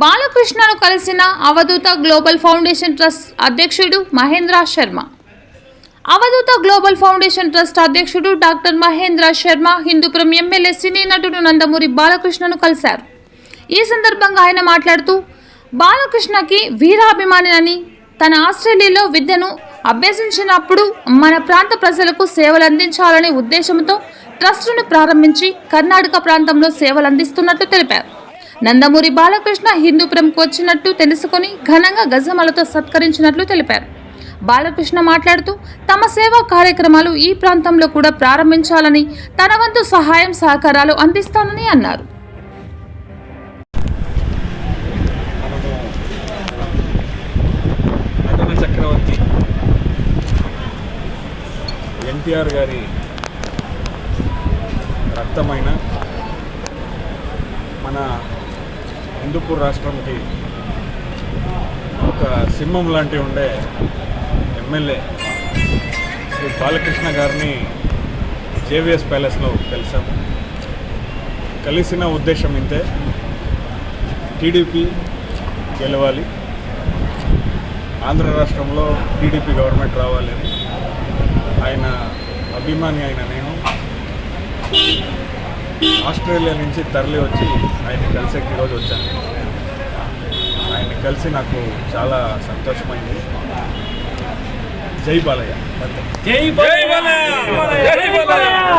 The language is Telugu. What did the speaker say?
బాలకృష్ణను కలిసిన అవధూత గ్లోబల్ ఫౌండేషన్ ట్రస్ట్ అధ్యక్షుడు Mahendra Sharma. Avadhuta global foundation trust అధ్యక్షుడు doctor Mahendra Sharma Hindupuram MLA cine నటుడు నందమూరి బాలకృష్ణను కలిశారు. ఈ సందర్భంగా ఆయన మాట్లాడుతూ బాలకృష్ణకి వీరాభిమానినని తన ఆస్ట్రేలియాలో విద్యను అభ్యసించినప్పుడు మన ప్రాంత ప్రజలకు సేవలు అందించాలనే ఉద్దేశంతో ట్రస్టును ప్రారంభించి కర్ణాటక ప్రాంతంలో సేవలు అందిస్తున్నట్లు తెలిపారు. నందమూరి బాలకృష్ణ హిందూపురంకు వచ్చినట్టు తెలుసుకొని ఘనంగా గజమలతో సత్కరించినట్లు తెలిపారు. బాలకృష్ణ మాట్లాడుతూ తమ సేవా కార్యక్రమాలు ఈ ప్రాంతంలో కూడా ప్రారంభించాలని తన వంతు సహాయం సహకారాలు అందిస్తానని అన్నారు. చక్రవర్తి ఎన్టీఆర్ గారి రక్తమైన మన హిందూపూర్ రాష్ట్రంకి ఒక సింహం లాంటి ఉండే ఎమ్మెల్యే శ్రీ బాలకృష్ణ గారిని జేవిఎస్ ప్యాలెస్లో కలిసాము కలిసిన ఉద్దేశం ఇంతే. టీడీపీ గెలవాలి. ఆంధ్ర రాష్ట్రంలో టీడీపీ గవర్నమెంట్ రావాలని ఆయన అభిమాని అయిన నేను. ఆస్ట్రేలియా నుంచి తరలి వచ్చి ఆయన కలిసేకి ఈరోజు వచ్చాను. ఆయన్ని కలిసి నాకు చాలా సంతోషమైంది. జై బాలయ్య. అంతే జై బాలయ్య! జై బాలయ్య!